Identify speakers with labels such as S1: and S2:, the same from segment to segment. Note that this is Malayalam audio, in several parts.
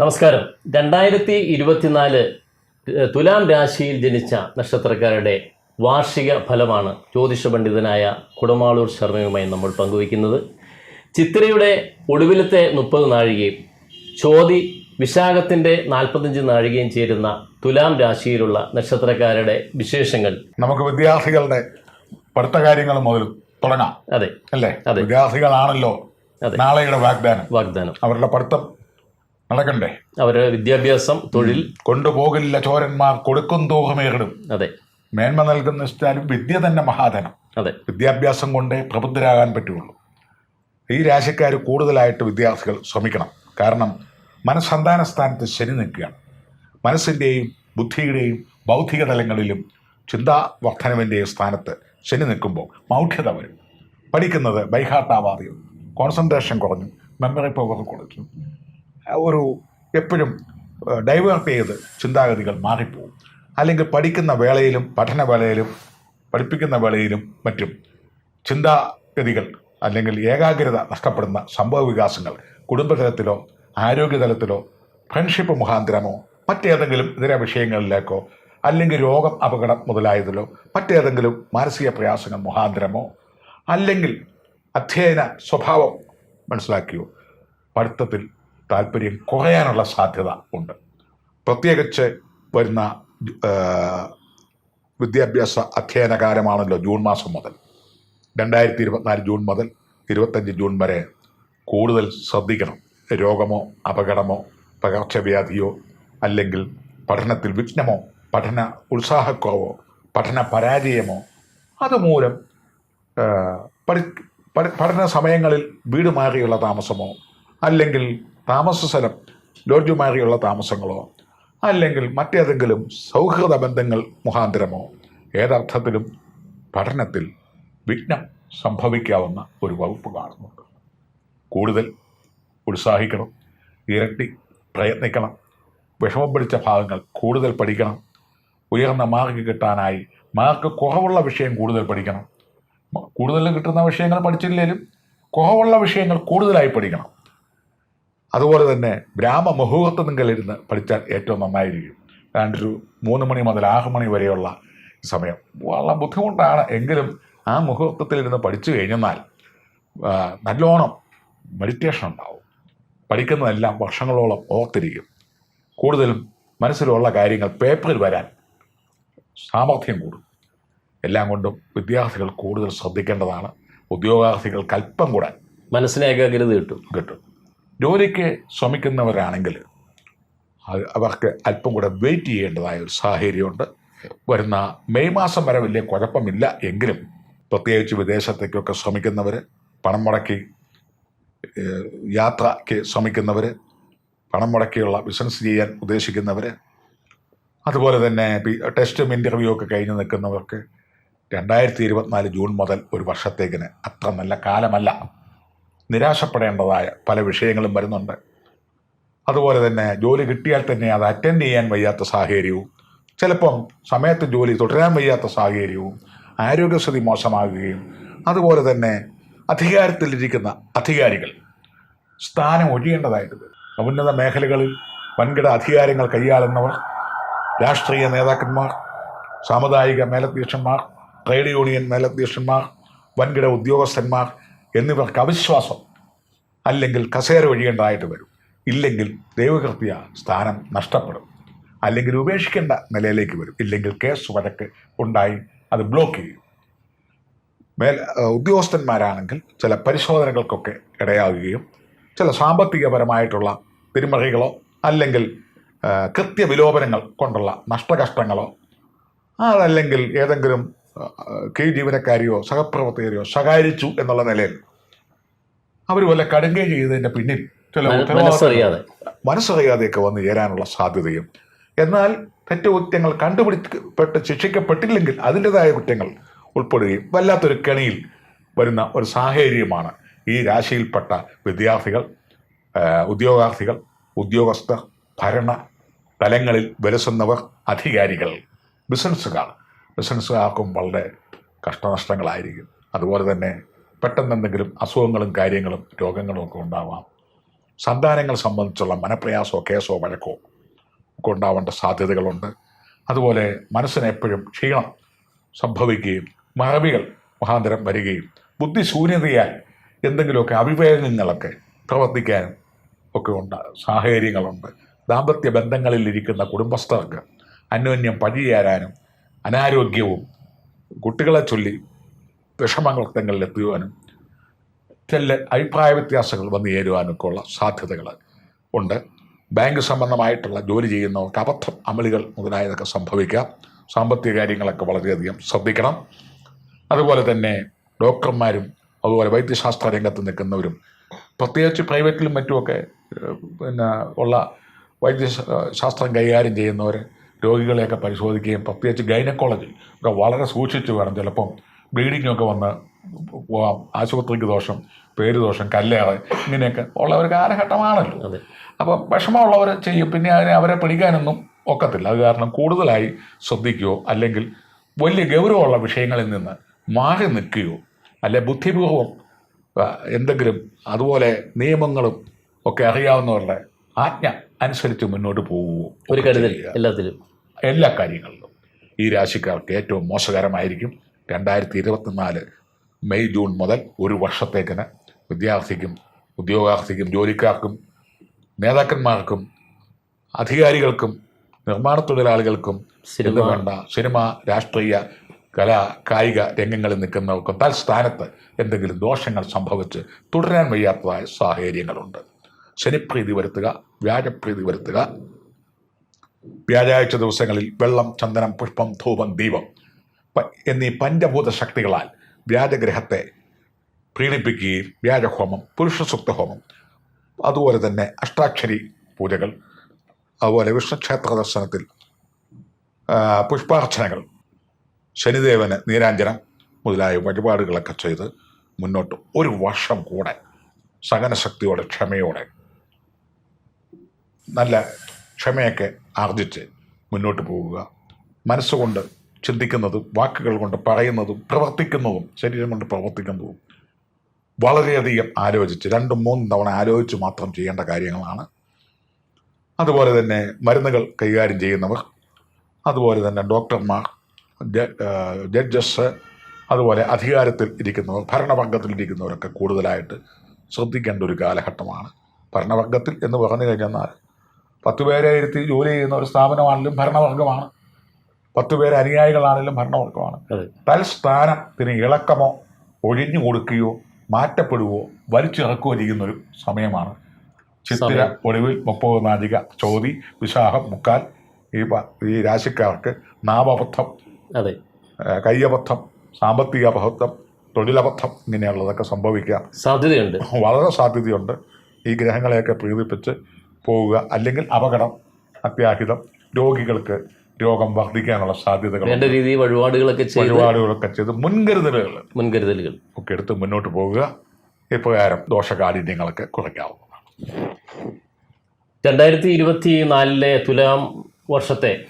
S1: നമസ്കാരം. രണ്ടായിരത്തി ഇരുപത്തിനാല് തുലാം രാശിയിൽ ജനിച്ച നക്ഷത്രക്കാരുടെ വാർഷിക ഫലമാണ് ജ്യോതിഷ പണ്ഡിതനായ കുടമാളൂർ ശർമ്മയുമായി നമ്മൾ പങ്കുവയ്ക്കുന്നത്. ചിത്രയുടെ ഒടുവിലത്തെ മുപ്പത് നാഴികയും ചോതി വിശാഖത്തിന്റെ നാൽപ്പത്തഞ്ച് നാഴികയും ചേരുന്ന തുലാം രാശിയിലുള്ള നക്ഷത്രക്കാരുടെ വിശേഷങ്ങൾ.
S2: നമുക്ക് വിദ്യാർത്ഥികളുടെ പഠിത്ത കാര്യങ്ങൾ മുതൽ തുടങ്ങാം.
S1: അതെ.
S2: അല്ലേ?
S1: അതെ.
S2: വിദ്യാർത്ഥികളാണല്ലോ. നാളെയുടെ വാഗ്ദാനം.
S1: വാഗ്ദാനം.
S2: അവരുടെ പഠിത്തം നടക്കണ്ടേ?
S1: അവരുടെ വിദ്യാഭ്യാസം തൊഴിൽ.
S2: കൊണ്ടുപോകില്ല ചോരന്മാർ കൊടുക്കും തോഹമേറിടും
S1: അതെ.
S2: മേന്മ നൽകുന്ന വെച്ചാലും വിദ്യ തന്നെ മഹാധനം.
S1: അതെ.
S2: വിദ്യാഭ്യാസം കൊണ്ടേ പ്രബുദ്ധരാകാൻ പറ്റുള്ളൂ. ഈ രാശിക്കാർ കൂടുതലായിട്ട് വിദ്യാർത്ഥികൾ ശ്രമിക്കണം. കാരണം മനസ്സന്താന സ്ഥാനത്ത് ശനി നിൽക്കുകയാണ്. മനസ്സിന്റെയും ബുദ്ധിയുടെയും ബൗദ്ധിക തലങ്ങളിലും ചിന്താ വർധനവിന്റെയും സ്ഥാനത്ത് ശനി നിൽക്കുമ്പോൾ മൗഢ്യത വരും. പഠിക്കുന്നത് ബൈഹാർട്ടാവാതെയും കോൺസെൻട്രേഷൻ കുറഞ്ഞു മെമ്മറി പവർ കുറച്ചു ഒരു എപ്പോഴും ഡൈവേർട്ട് ചെയ്ത് ചിന്താഗതികൾ മാറിപ്പോവും. അല്ലെങ്കിൽ പഠിക്കുന്ന വേളയിലും പഠനവേളയിലും പഠിപ്പിക്കുന്ന വേളയിലും മറ്റും ചിന്താഗതികൾ അല്ലെങ്കിൽ ഏകാഗ്രത നഷ്ടപ്പെടുന്ന സംഭവ വികാസങ്ങൾ കുടുംബതലത്തിലോ ആരോഗ്യതലത്തിലോ ഫ്രണ്ട്ഷിപ്പ് മുഖാന്തരമോ മറ്റേതെങ്കിലും ഇതര വിഷയങ്ങളിലേക്കോ അല്ലെങ്കിൽ രോഗം അപകടം മുതലായതിലോ മറ്റേതെങ്കിലും മാനസിക പ്രയാസങ്ങൾ മുഖാന്തരമോ അല്ലെങ്കിൽ അധ്യയന സ്വഭാവം മനസ്സിലാക്കിയോ പഠിത്തത്തിൽ താല്പര്യം കുറയാനുള്ള സാധ്യത ഉണ്ട്. പ്രത്യേകിച്ച് വരുന്ന വിദ്യാഭ്യാസ അധ്യയന കാലമാണല്ലോ ജൂൺ മാസം മുതൽ. രണ്ടായിരത്തി ഇരുപത്തിനാല് ജൂൺ മുതൽ ഇരുപത്തഞ്ച് ജൂൺ വരെ കൂടുതൽ ശ്രദ്ധിക്കണം. രോഗമോ അപകടമോ പകർച്ചവ്യാധിയോ അല്ലെങ്കിൽ പഠനത്തിൽ വിഘ്നമോ പഠന ഉത്സാഹക്കുറവോ പഠന പരാജയമോ അതുമൂലം പഠി പഠി- പഠന സമയങ്ങളിൽ വീട് മാറിയുള്ള താമസമോ അല്ലെങ്കിൽ താമസ സ്ഥലം ലോഡ്ജുമാരിയുള്ള താമസങ്ങളോ അല്ലെങ്കിൽ മറ്റേതെങ്കിലും സൗഹൃദ ബന്ധങ്ങൾ മുഖാന്തരമോ ഏതർത്ഥത്തിലും പഠനത്തിൽ വിഘ്നം സംഭവിക്കാവുന്ന ഒരു വകുപ്പ് കാണുന്നുണ്ട്. കൂടുതൽ ഉത്സാഹിക്കണം ഇരട്ടി പ്രയത്നിക്കണം വിഷമം പിടിച്ച ഭാഗങ്ങൾ കൂടുതൽ പഠിക്കണം ഉയർന്ന മാർക്ക് കിട്ടാനായി മാർക്ക് കുറവുള്ള വിഷയം കൂടുതൽ പഠിക്കണം. കൂടുതൽ കിട്ടുന്ന വിഷയങ്ങൾ പഠിച്ചില്ലെങ്കിലും കുറവുള്ള വിഷയങ്ങൾ കൂടുതലായി പഠിക്കണം. അതുപോലെ തന്നെ ബ്രാഹ്മ നിങ്ങളിരുന്ന് പഠിച്ചാൽ ഏറ്റവും നന്നായിരിക്കും. ഏതാണ്ട് ഒരു മൂന്ന് മണി മുതൽ ആറ് മണി വരെയുള്ള സമയം. വളരെ ബുദ്ധിമുട്ടാണ് എങ്കിലും ആ മുഹൂർത്തത്തിലിരുന്ന് പഠിച്ചു കഴിഞ്ഞെന്നാൽ നല്ലോണം മെഡിറ്റേഷൻ ഉണ്ടാവും. പഠിക്കുന്നതെല്ലാം വർഷങ്ങളോളം ഓർത്തിരിക്കും. കൂടുതലും മനസ്സിലുള്ള കാര്യങ്ങൾ പേപ്പറിൽ വരാൻ സാമർഥ്യം കൂടും. എല്ലാം കൊണ്ടും വിദ്യാർത്ഥികൾ കൂടുതൽ ശ്രദ്ധിക്കേണ്ടതാണ്. ഉദ്യോഗാർത്ഥികൾക്ക് അല്പം കൂടാൻ
S1: മനസ്സിന് ഏകാഗ്രത കിട്ടും.
S2: കിട്ടും. ജോലിക്ക് ശ്രമിക്കുന്നവരാണെങ്കിൽ അവർക്ക് അല്പം കൂടെ വെയിറ്റ് ചെയ്യേണ്ടതായ ഒരു സാഹചര്യമുണ്ട്. വരുന്ന മെയ് മാസം വരെ വലിയ കുഴപ്പമില്ല. എങ്കിലും പ്രത്യേകിച്ച് വിദേശത്തേക്കൊക്കെ ശ്രമിക്കുന്നവർ പണം മുടക്കി യാത്രയ്ക്ക് ശ്രമിക്കുന്നവർ പണം മുടക്കിയുള്ള ബിസിനസ് ചെയ്യാൻ ഉദ്ദേശിക്കുന്നവർ അതുപോലെ തന്നെ ടെസ്റ്റ് ഇന്റർവ്യൂ ഒക്കെ കഴിഞ്ഞ് നിൽക്കുന്നവർക്ക് രണ്ടായിരത്തി ഇരുപത്തിനാല് ജൂൺ മുതൽ ഒരു വർഷത്തേക്കിന് അത്ര നല്ല കാലമല്ല. നിരാശപ്പെടേണ്ടതായ പല വിഷയങ്ങളും വരുന്നുണ്ട്. അതുപോലെ തന്നെ ജോലി കിട്ടിയാൽ തന്നെ അത് അറ്റൻഡ് ചെയ്യാൻ വയ്യാത്ത സാഹചര്യവും ചിലപ്പം സമയത്ത് ജോലി തുടരാൻ വയ്യാത്ത സാഹചര്യവും ആരോഗ്യസ്ഥിതി മോശമാകുകയും അതുപോലെ തന്നെ അധികാരത്തിലിരിക്കുന്ന അധികാരികൾ സ്ഥാനം ഒഴിയേണ്ടതായിട്ട് വരും. ഉന്നത മേഖലകളിൽ വൻകിട അധികാരങ്ങൾ കൈയാളുന്നവർ രാഷ്ട്രീയ നേതാക്കന്മാർ സാമുദായിക മേലധ്യക്ഷന്മാർ ട്രേഡ് യൂണിയൻ മേലധ്യക്ഷന്മാർ വൻകിട ഉദ്യോഗസ്ഥന്മാർ എന്നിവർക്ക് അവിശ്വാസം അല്ലെങ്കിൽ കസേര ഒഴിയേണ്ടതായിട്ട് വരും. ഇല്ലെങ്കിൽ ദൈവകൃത്യ സ്ഥാനം നഷ്ടപ്പെടും. അല്ലെങ്കിൽ ഉപേക്ഷിക്കേണ്ട നിലയിലേക്ക് വരും. ഇല്ലെങ്കിൽ കേസ് വഴക്ക് ഉണ്ടായി അത് ബ്ലോക്ക് ചെയ്യും. മേൽ ഉദ്യോഗസ്ഥന്മാരാണെങ്കിൽ ചില പരിശോധനകൾക്കൊക്കെ ഇടയാകുകയും ചില സാമ്പത്തികപരമായിട്ടുള്ള തിരിമറികളോ അല്ലെങ്കിൽ കൃത്യവിലോപനങ്ങൾ കൊണ്ടുള്ള നഷ്ടകഷ്ടങ്ങളോ അതല്ലെങ്കിൽ ഏതെങ്കിലും കീഴ് ജീവനക്കാരെയോ സഹപ്രവർത്തകരെയോ സഹായിച്ചു എന്നുള്ള നിലയിൽ അവർ വല്ല കടുങ്കേ ചെയ്തതിന്റെ പിന്നിൽ ചില ഉത്തരവാദിത്തം
S1: മനസ്സറിയാതെ.
S2: മനസ്സറിയാതെയൊക്കെ വന്ന് ചേരാനുള്ള സാധ്യതയും. എന്നാൽ തെറ്റുകുറ്റങ്ങൾ കണ്ടുപിടിക്കപ്പെട്ട് ശിക്ഷിക്കപ്പെട്ടില്ലെങ്കിൽ അതിന്റെതായ കുറ്റങ്ങൾ ഉൾപ്പെടുകയും വല്ലാത്തൊരു കെണിയിൽ വരുന്ന ഒരു സാഹചര്യമാണ് ഈ രാശിയിൽപ്പെട്ട വിദ്യാർത്ഥികൾ ഉദ്യോഗാർത്ഥികൾ ഉദ്യോഗസ്ഥർ ഭരണ തലങ്ങളിൽ വിലസുന്നവർ അധികാരികൾ ബിസിനസ്സുകാർ. ബിസിനസ്സുകാർക്കും വളരെ കഷ്ടനഷ്ടങ്ങളായിരിക്കും. അതുപോലെ തന്നെ പെട്ടെന്ന് എന്തെങ്കിലും അസുഖങ്ങളും കാര്യങ്ങളും രോഗങ്ങളും ഒക്കെ ഉണ്ടാവാം. സന്താനങ്ങൾ സംബന്ധിച്ചുള്ള മനപ്രയാസമോ കേസോ വഴക്കോ ഒക്കെ ഉണ്ടാവേണ്ട സാധ്യതകളുണ്ട്. അതുപോലെ മനസ്സിന് എപ്പോഴും ക്ഷീണം സംഭവിക്കുകയും മറവികൾ മഹാന്തരം വരികയും ബുദ്ധിശൂന്യതയാൽ എന്തെങ്കിലുമൊക്കെ അവിവേകങ്ങളൊക്കെ പ്രവർത്തിക്കാനും ഒക്കെ ഉണ്ട് സാഹചര്യങ്ങളുണ്ട്. ദാമ്പത്യ ബന്ധങ്ങളിലിരിക്കുന്ന കുടുംബസ്ഥർക്ക് അന്യോന്യം പഴിയേരാനും അനാരോഗ്യവും കുട്ടികളെ ചൊല്ലി വിഷമങ്ങൾ എത്തുവാനും ചില അഭിപ്രായ വ്യത്യാസങ്ങൾ വന്നു ചേരുവാനൊക്കെ ഉള്ള സാധ്യതകൾ ഉണ്ട്. ബാങ്ക് സംബന്ധമായിട്ടുള്ള ജോലി ചെയ്യുന്നവർക്ക് അബദ്ധം അമലുകൾ മുതലായതൊക്കെ സംഭവിക്കാം. സാമ്പത്തിക കാര്യങ്ങളൊക്കെ വളരെയധികം ശ്രദ്ധിക്കണം. അതുപോലെ തന്നെ ഡോക്ടർമാരും അതുപോലെ വൈദ്യശാസ്ത്ര രംഗത്ത് നിൽക്കുന്നവരും പ്രത്യേകിച്ച് പ്രൈവറ്റിലും മറ്റുമൊക്കെ പിന്നെ ഉള്ള വൈദ്യശാസ്ത്രം കൈകാര്യം ചെയ്യുന്നവർ രോഗികളെയൊക്കെ പരിശോധിക്കുകയും പ്രത്യേകിച്ച് ഗൈനക്കോളജി ഒക്കെ വളരെ സൂക്ഷിച്ചു വേണം ചിലപ്പം ബ്ലീഡിംഗ് ഒക്കെ വന്ന് ആശുപത്രിക്ക് ദോഷം പേര് ദോഷം കല്ലേറ് ഇങ്ങനെയൊക്കെ ഉള്ള ഒരു കാലഘട്ടമാണല്ലോ
S1: അതെ.
S2: അപ്പം വിഷമമുള്ളവർ ചെയ്യും. പിന്നെ അതിനെ അവരെ പിടിക്കാനൊന്നും ഒക്കത്തില്ല. അത് കാരണം കൂടുതലായി ശ്രദ്ധിക്കുകയോ അല്ലെങ്കിൽ വലിയ ഗൗരവമുള്ള വിഷയങ്ങളിൽ നിന്ന് മാറി നിൽക്കുകയോ അല്ലെ ബുദ്ധിപൂർവം എന്തെങ്കിലും അതുപോലെ നിയമങ്ങളും ഒക്കെ അറിയാവുന്നവരുടെ ആജ്ഞ അനുസരിച്ച് മുന്നോട്ട് പോകുമോ
S1: ഒരു കരുതൽ. എല്ലാത്തിലും.
S2: എല്ലാ കാര്യങ്ങളിലും ഈ രാശിക്കാർക്ക് ഏറ്റവും മോശകരമായിരിക്കും. രണ്ടായിരത്തി ഇരുപത്തിനാല് മെയ് ജൂൺ മുതൽ ഒരു വർഷത്തേക്കിന് വിദ്യാർത്ഥിക്കും ഉദ്യോഗാർത്ഥിക്കും ജോലിക്കാർക്കും നേതാക്കന്മാർക്കും അധികാരികൾക്കും നിർമ്മാണ തൊഴിലാളികൾക്കും
S1: സിനിമ
S2: വേണ്ട സിനിമ രാഷ്ട്രീയ കലാ കായിക രംഗങ്ങളിൽ നിൽക്കുന്നവർക്കും തൽസ്ഥാനത്ത് എന്തെങ്കിലും ദോഷങ്ങൾ സംഭവിച്ച് തുടരാൻ വയ്യാത്തതായ സാഹചര്യങ്ങളുണ്ട്. ശനിപ്രീതി വരുത്തുക വ്യാജപ്രീതി വരുത്തുക വ്യാഴാഴ്ച ദിവസങ്ങളിൽ വെള്ളം ചന്ദനം പുഷ്പം ധൂപം ദീപം എന്നീ പഞ്ചഭൂത ശക്തികളാൽ വ്യാജഗ്രഹത്തെ പ്രീണിപ്പിക്കുകയും വ്യാജഹോമം പുരുഷസുക്ത ഹോമം അതുപോലെ തന്നെ അഷ്ടാക്ഷരി പൂജകൾ അതുപോലെ വിഷ്ണുക്ഷേത്ര ദർശനത്തിൽ പുഷ്പാർച്ചനകൾ ശനിദേവന് നീരാഞ്ജനം മുതലായ വഴിപാടുകളൊക്കെ ചെയ്ത് മുന്നോട്ട് ഒരു വർഷം കൂടെ സഹനശക്തിയോടെ ക്ഷമയോടെ നല്ല ക്ഷമയൊക്കെ ആർജിച്ച് മുന്നോട്ട് പോവുക. മനസ്സുകൊണ്ട് ചിന്തിക്കുന്നതും വാക്കുകൾ കൊണ്ട് പറയുന്നതും പ്രവർത്തിക്കുന്നതും ശരീരം കൊണ്ട് പ്രവർത്തിക്കുന്നതും വളരെയധികം ആലോചിച്ച് രണ്ടും മൂന്നും തവണ ആലോചിച്ച് മാത്രം ചെയ്യേണ്ട കാര്യങ്ങളാണ്. അതുപോലെ തന്നെ മരുന്നുകൾ കൈകാര്യം ചെയ്യുന്നവർ അതുപോലെ തന്നെ ഡോക്ടർമാർ ജഡ്ജസ് അതുപോലെ അധികാരത്തിൽ ഇരിക്കുന്നവർ ഭരണവർഗത്തിൽ ഇരിക്കുന്നവരൊക്കെ കൂടുതലായിട്ട് ശ്രദ്ധിക്കേണ്ട ഒരു കാലഘട്ടമാണ്. ഭരണവർഗത്തിൽ എന്ന് പറഞ്ഞു കഴിഞ്ഞാൽ പത്ത് പേരെ ഇരുത്തി ജോലി ചെയ്യുന്ന ഒരു സ്ഥാപനമാണെങ്കിലും ഭരണവർഗമാണ്. പത്ത് പേര് അനുയായികളാണെങ്കിലും ഭരണവർഗമാണ്.
S1: തൽസ്ഥാനം
S2: തൽസ്ഥാനത്തിന് ഇളക്കമോ ഒഴിഞ്ഞു കൊടുക്കുകയോ മാറ്റപ്പെടുകയോ വലിച്ചിറക്കുകയോ ചെയ്യുന്ന ഒരു സമയമാണ്. ചിത്തിര. ഒടുവിൽ മുപ്പത് നാഴിക ചോതി വിശാഖം മുക്കാൽ ഈ ഈ രാശിക്കാർക്ക് നാമബദ്ധം
S1: അതെ.
S2: കയ്യബദ്ധം സാമ്പത്തിക അബദ്ധം തൊഴിലബദ്ധം ഇങ്ങനെയുള്ളതൊക്കെ സംഭവിക്കാം.
S1: സാധ്യതയുണ്ട്.
S2: വളരെ സാധ്യതയുണ്ട്. ഈ ഗ്രഹങ്ങളെയൊക്കെ പ്രീതിപ്പിച്ച് പോവുക അല്ലെങ്കിൽ അപകടം അത്യാഹിതം രോഗികൾക്ക് രോഗം വർദ്ധിക്കാനുള്ള സാധ്യതകൾ
S1: വേണ്ട രീതിയിൽ വഴിപാടുകളൊക്കെ ചെയ്ത്
S2: പരിപാടികളൊക്കെ ചെയ്ത് മുൻകരുതലുകൾ
S1: മുൻകരുതലുകൾ.
S2: ഒക്കെ എടുത്ത് മുന്നോട്ട് പോകുക ഇപ്രകാരം ദോഷകാഠിന്യങ്ങളൊക്കെ കുറയ്ക്കാവുന്നതാണ്.
S1: രണ്ടായിരത്തി ഇരുപത്തി നാലിലെ തുലാം വർഷത്തെ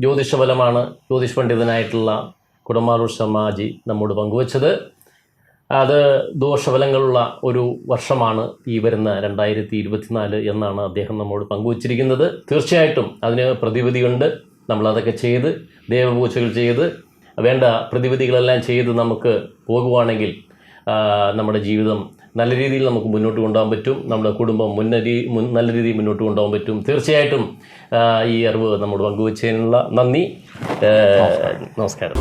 S1: ജ്യോതിഷ ജ്യോതിഷഫലമാണ് ജ്യോതിഷ് പണ്ഡിതനായിട്ടുള്ള കുടമാറൂർ ശർമാജി നമ്മോട് പങ്കുവച്ചത്. അത് ദോഷഫലങ്ങളുള്ള ഒരു വർഷമാണ് ഈ വരുന്ന രണ്ടായിരത്തി ഇരുപത്തിനാല് എന്നാണ് അദ്ദേഹം നമ്മോട് പങ്കുവച്ചിരിക്കുന്നത്. തീർച്ചയായിട്ടും അതിന് പ്രതിവിധിയുണ്ട് നമ്മളതൊക്കെ ചെയ്ത് ദേവപൂജകൾ ചെയ്ത് വേണ്ട പ്രതിവിധികളെല്ലാം ചെയ്ത് നമുക്ക് പോകുവാണെങ്കിൽ നമ്മുടെ ജീവിതം നല്ല രീതിയിൽ നമുക്ക് മുന്നോട്ട് കൊണ്ടുപോകാൻ പറ്റും. നമ്മുടെ കുടുംബം മുന്നരി മുൻ നല്ല രീതിയിൽ മുന്നോട്ട് കൊണ്ടുപോകാൻ പറ്റും. തീർച്ചയായിട്ടും ഈ അറിവ് നമ്മോട് പങ്കുവച്ചതിനുള്ള നന്ദി. നമസ്കാരം.